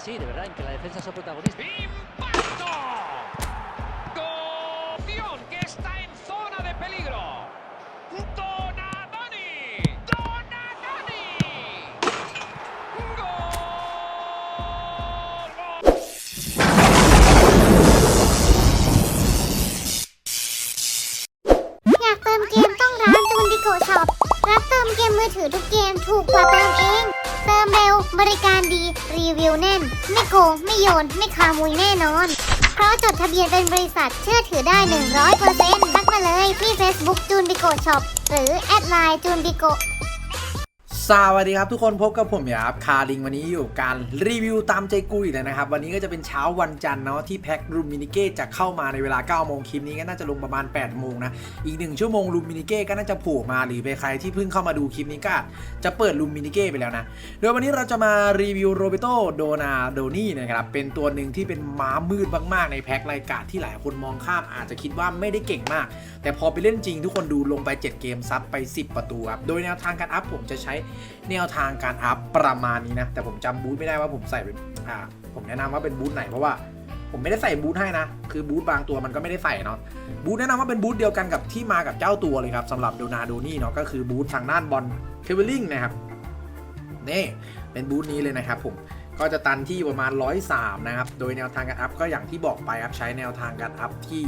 así, de verdad, en que la defensa sea protagonista. ¡Impacto! บริการดี รีวิวแน่น ไม่โกง ไม่โยน ไม่ขโมุยแน่นอน เพราะจดทะเบียนเป็นบริษัทเชื่อถือได้ 100%ทักมาเลยที่ Facebook จูนบิโกช็อปหรือแอดไลน์จูนบิโก สวัสดีครับทุกคนพบกับผมครับคาริงวันนี้อยู่การรีวิวตามใจกุยเลยนะครับ วันนี้ก็จะเป็นเช้าวันจันทร์เนาะที่แพ็ครูมมินิเก้จะเข้ามาในเวลา 9 โมงคลิปนี้ก็น่าจะลงประมาณ 8 โมงนะ อีกหนึ่งชั่วโมงรูมมินิเก้ก็น่าจะโผล่มาหรือไปใครที่เพิ่งเข้ามาดูคลิปนี้ก็จะเปิดรูมมินิเก้ไปแล้วนะโดยวันนี้เราจะมารีวิวโรเบโตโดนาโดนี่นะครับเป็นตัวหนึ่งที่เป็นม้ามืดมากๆในแพ็ครายการที่หลายคนมองข้ามอาจจะคิดว่าไม่ได้เก่งมาก แต่พอไปเล่นจริง ทุกคนดูลงไป 7 เกมซัดไป 10 ประตูครับโดยแนวทางการอัพผมจะใช้แนวทางการอัพประมาณนี้นะ แต่ผมจำบูธไม่ได้ว่าผมใส่เป็นอ่าผมแนะนำว่าเป็นบูธไหนเพราะว่าผมไม่ได้ใส่บูธให้นะ คือบูธบางตัวมันก็ไม่ได้ใส่เนาะ บูธแนะนำว่าเป็นบูธเดียวกันกับที่มากับเจ้าตัวเลยครับสำหรับโดนาโดนี่เนาะก็คือบูธทางด้านบอลเคเวลลิงนะครับนี่เป็นบูธนี้เลยนะครับผมก็จะตันที่ประมาณ 103 นะครับ โดยแนวทางการอัพก็อย่างที่บอกไปครับใช้แนวทางการอัพที่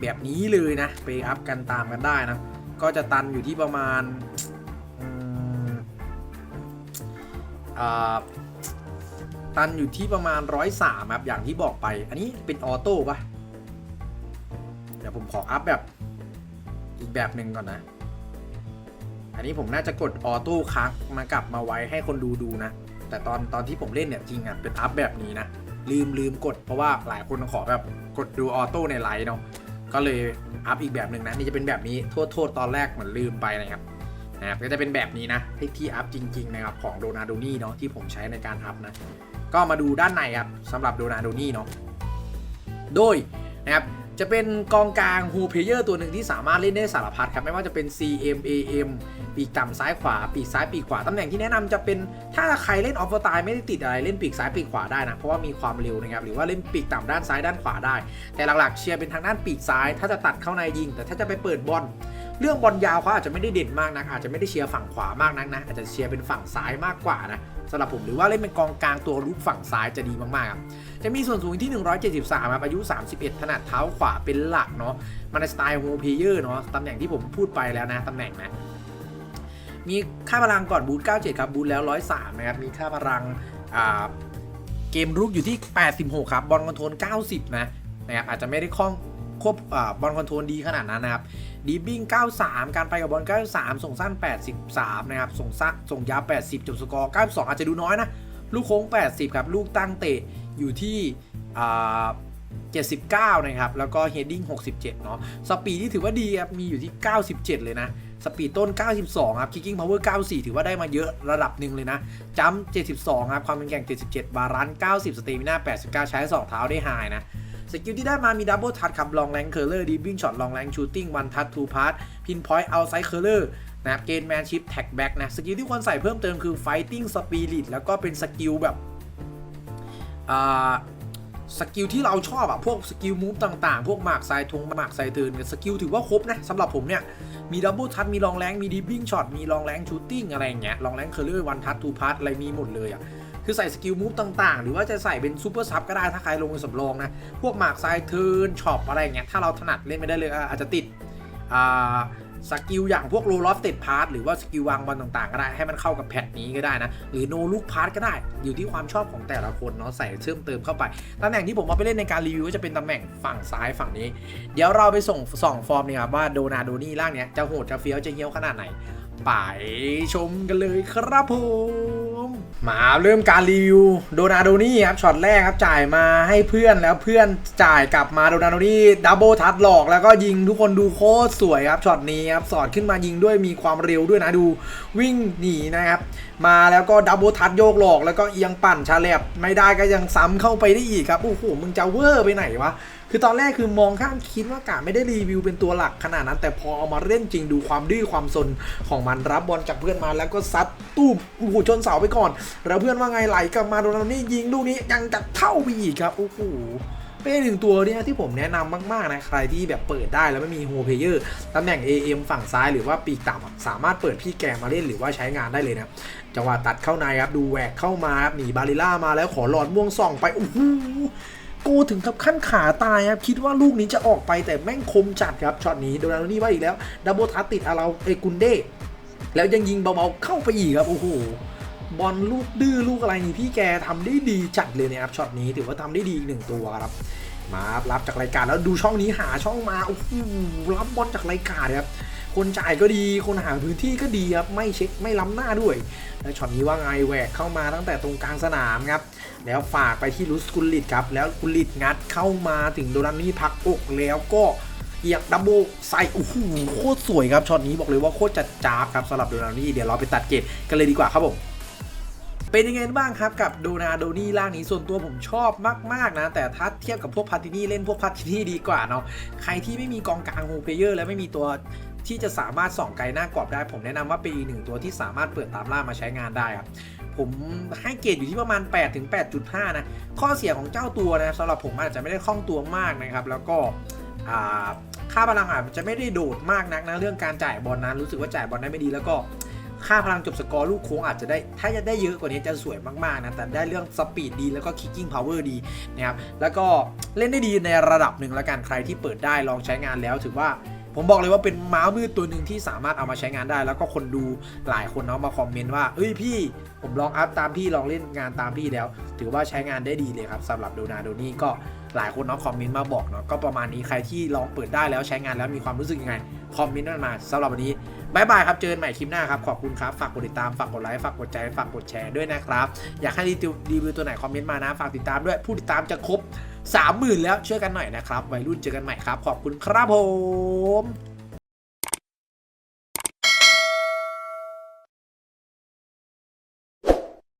แบบนี้เลยนะ ไปอัพกันตามกันได้นะ ก็จะตันอยู่ที่ประมาณ ตันอยู่ที่ประมาณ 103ครับ อย่างที่บอกไป อันนี้เป็นออโต้ปะเดี๋ยวผมขออัพแบบอีกแบบหนึ่งก่อนนะ อันนี้ผมน่าจะกดออโต้ค้างมากลับมาไว้ให้คนดูดูนะ แต่ตอนตอนที่ผมเล่นเนี่ยจริงอะเป็นอัพแบบนี้นะ ลืมลืมกดเพราะว่าหลายคนขอแบบกดดูออโต้ในไลน์เนาะ ก็เลยอัพอีกแบบหนึ่งนะ นี่จะเป็นแบบนี้โทษโทษตอนแรกเหมือนลืมไปนะครับ นะครับก็จะเป็นแบบนี้นะที่ที่อัพจริงๆนะครับของโดนาโดนี่เนาะที่ผมใช้ในการอัพนะก็มาดูด้านในครับสำหรับโดนาโดนี่เนาะโดยนะครับจะเป็นกองกลางฮูเพเยอร์ตัวหนึ่งที่สามารถเล่นได้สารพัดครับไม่ว่าจะเป็น CM AM ปีกต่ำซ้ายขวา ปีกซ้ายปีกขวา ตำแหน่งที่แนะนำจะเป็นถ้าใครเล่นออฟเฟอร์ไตไม่ได้ติดอะไรเล่นปีกซ้ายปีกขวาได้นะ เพราะว่ามีความเร็วนะครับหรือว่าเล่นปีกต่ำด้านซ้ายด้านขวาได้ แต่หลักๆเชียร์เป็นทางด้านปีกซ้าย ถ้าจะตัดเข้าในยิง แต่ถ้าจะไปเปิดบอล เรื่องบอลยาวเขาอาจจะไม่ได้เด่นมากนะอาจจะไม่ได้เชียร์ฝั่งขวามากนักนะอาจจะเชียร์เป็นฝั่งซ้ายมากกว่านะสำหรับผมหรือว่าเล่นเป็นกองกลางตัวลุกฝั่งซ้ายจะดีมากๆครับจะมีส่วนสูงที่ 173ครับอายุ 31 ถนัดเท้าขวาเป็นหลักเนาะมันในสไตล์โฮเพเยอร์เนาะตำแหน่งที่ผมพูดไปแล้วนะตำแหน่งนะมีค่าพลังก่อนบูท97 ครับบูทแล้ว 103 นะครับ มีค่าพลังเกมรุกอยู่ที่ 86 ครับ บอลคอนโทรล 90 นะนะครับอาจจะไม่ได้คล่อง ควบบอลคอนโทรลดีขนาดนั้นนะครับดีบิ้ง 93 การไปกับบอล 93 ส่งสั้น 83 นะครับ ส่งสั้นส่งยาว 80 จบสกอร์ 92 อาจจะดูน้อยนะ ลูกโค้ง 80 ครับ ลูกตั้งเตะอยู่ที่79 นะครับ แล้วก็เฮดดิ้ง 67 เนาะ สปีดที่ถือว่าดีครับ มีอยู่ที่ 97 เลยนะ สปีดต้น 92 ครับ คิกกิ้งพาวเวอร์ 94 ถือว่าได้มาเยอะระดับหนึ่งเลยนะ จัมป์72 ครับ ความเป็นแกร่ง 77 บารัน90 สเตมิน่า89 ใช้2เท้าได้ไฮนะ สกิลที่ได้มามีดับเบิลทัชครับลองแรงเคอร์เลอร์ดีบิ้งช็อตลองแรงชูตติ้งวันทัชทูพาร์ทพินพอยต์เอาไซด์เคอร์เลอร์นะครับเกนแมนชิพแท็กแบ็กนะสกิลที่ควรใส่เพิ่มเติมคือไฟติ้งสปิริตแล้วก็เป็นสกิลแบบอ่าสกิลที่เราชอบอะพวกสกิลมูฟต่างๆ พวกหมากไซทงหมากไซเทิร์นสกิลถือว่าครบนะสำหรับผมเนี่ยมีดับเบิลทัชมีลองแรงมีดีบิ้งช็อตมีลองแรงชูตติ้งอะไรอย่างเงี้ยลองแรงเคอร์เลอร์วันทัชทูพาร์ทอะไรมีหมดเลยอะ คือใส่สกิลมูฟต่างๆ หรือว่าจะใส่เป็นซูเปอร์ซับก็ได้ถ้าใครลงเป็นสำรองนะ พวกหมากไซเทิร์นช็อปอะไรเงี้ยถ้าเราถนัดเล่นไม่ได้เลยอาจจะติดสกิลอย่างพวกโรลอฟเต็ดพาร์ทหรือว่าสกิลวางบอลต่างๆ ก็ได้ให้มันเข้ากับแพทนี้ก็ได้นะ หรือโนลูกพาร์ทก็ได้ อยู่ที่ความชอบของแต่ละคนเนาะใส่เชื่อมเติมเข้าไปตำแหน่งที่ผมเอาไปเล่นในการรีวิวก็จะเป็นตำแหน่งฝั่งซ้ายฝั่งนี้ เดี๋ยวเราไปส่งส่องฟอร์มนี่ครับว่าโดนาโดนี่ร่างเนี้ยจะโหดจะเฟี้ยวจะเหี้ยวขนาดไหน ไปชมกันเลยครับผม มาเริ่มการรีวิวโดนาโดนี่ครับช็อตแรกครับจ่ายมาให้เพื่อนแล้วเพื่อนจ่ายกลับมาโดนาโดนี่ดับเบิลทัชหลอกแล้วก็ยิงทุกคนดูโคตรสวยครับช็อตนี้ครับสอดขึ้นมายิงด้วยมีความเร็วด้วยนะดูวิ่งหนีนะครับมาแล้วก็ดับเบิลทัชโยกหลอกแล้วก็เอียงปั่นชาแลบไม่ได้ก็ยังซ้ำเข้าไปได้อีกครับโอ้โหมึงจะเวอร์ไปไหนวะ คือตอนแรกคือมองข้ามคิดว่ากาไม่ได้รีวิวเป็นตัวหลักขนาดนั้น แต่พอเอามาเล่นจริงดูความดื้อความซนของมันรับบอลจากเพื่อนมาแล้วก็ซัดตุ้มโอ้โหชนเสาไปก่อน แล้วเพื่อนว่าไงไหลกลับมาโดนนี่ยิงลูกนี้ยังจะเข้าไปอีกครับโอ้โหเป็นหนึ่งตัวเนี่ยที่ผมแนะนำมาก ๆ นะ ใครที่แบบเปิดได้แล้วไม่มีโฮเพเยอร์ตำแหน่ง AM ฝั่งซ้ายหรือว่าปีกต่ำสามารถเปิดพี่แกมาเล่นหรือว่าใช้งานได้เลยนะจังหวะตัดเข้าในครับ ดูแหวกเข้ามาครับหนีบาริล่ามาแล้วขอหลอดม่วงส่องไปโอ้โห กถึงกับขั้นขาตายครับ คิดว่าลูกนี้จะออกไปแต่แม่งคมจัดครับช็อตนี้โดนาโดนี่ว่าอีกแล้วดับเบิลทัชติดอาราเอกุนเดแล้วยังยิงเบาๆเข้าไปอีกครับโอ้โหบอลลูกดื้อลูกอะไรนี่พี่แกทำได้ดีจัดเลยนะครับช็อตนี้ถือว่าทำได้ดีอีกหนึ่งตัวครับ มาครับรับจากรายการแล้วดูช่องนี้หาช่องมาโอ้โหรับบอลจากรายการครับ คนจ่ายก็ดี คนหาพื้นที่ก็ดีครับ ไม่เช็คไม่ล้ำหน้าด้วย แล้วช็อตนี้ว่าไงแหวกเข้ามาตั้งแต่ตรงกลางสนามครับ แล้วฝากไปที่ลุสกุลลิตครับ แล้วกุลลิตงัดเข้ามาถึงโดนันนี่พักอกแล้วก็เอียกดับเบิลใส่โอ้โหโคตรสวยครับช็อตนี้บอกเลยว่าโคตรจัดจ้าบครับสำหรับโดนันนี่เดี๋ยวเราไปตัดเกตกันเลยดีกว่าครับผมเป็นยังไงบ้างครับกับโดนาโดนี่ร่างนี้ส่วนตัวผมชอบมาก ๆ นะ แต่ถ้าเทียบกับพวกพาตินี่เล่นพวกพาตินี่ดีกว่าเนาะใครที่ไม่มีกองกลางโฮเพเยอร์ และไม่มีตัว ที่จะสามารถส่องไกลหน้ากรอบได้ ผมแนะนำว่าเป็นอีกหนึ่งตัวที่สามารถเปิดตามล่ามาใช้งานได้ครับผมให้เกรดอยู่ที่ประมาณ 8 ถึง 8.5 นะ ข้อเสียของเจ้าตัวนะสำหรับผมอาจจะไม่ได้คล่องตัวมากนะครับ แล้วก็ค่าพลังอาจจะไม่ได้โดดมากนักนะ เรื่องการจ่ายบอลนะรู้สึกว่าจ่ายบอลได้ไม่ดีแล้วก็ค่าพลังจบสกอร์ลูกโค้งอาจจะได้ ถ้าจะได้เยอะกว่านี้จะสวยมาก ๆ นะ แต่ได้เรื่องสปีดดีแล้วก็คิกกิ้งพาวเวอร์ดีนะครับแล้วก็เล่นได้ดีในระดับหนึ่งแล้วกันใครที่เปิดได้ลองใช้งานแล้วถือว่า ผมบอกเลยว่าเป็นม้ามืดตัวหนึ่งที่สามารถเอามาใช้งานได้ แล้วก็คนดูหลายคนเนาะมาคอมเมนต์ว่าเอ้ยพี่ ผมลองอัพตามพี่ลองเล่นงานตามพี่แล้ว ถือว่าใช้งานได้ดีเลยครับสำหรับโดนาโดนี่ก็หลายคนเนาะคอมเมนต์มาบอกเนาะก็ประมาณนี้ใครที่ลองเปิดได้แล้วใช้งานแล้วมีความรู้สึกยังไงคอมเมนต์มาสำหรับวันนี้บายบายครับเจอกันใหม่คลิปหน้าครับขอบคุณครับฝากกดติดตามฝากกดไลค์ฝากกดใจฝากกดแชร์ด้วยนะครับอยากให้รีวิวตัวไหนคอมเมนต์มานะฝากติดตามด้วยผู้ติดตามจะครบ 30,000 แล้วช่วยกันหน่อยนะครับวัยรุ่นเจอกันใหม่ครับ ขอบคุณครับผม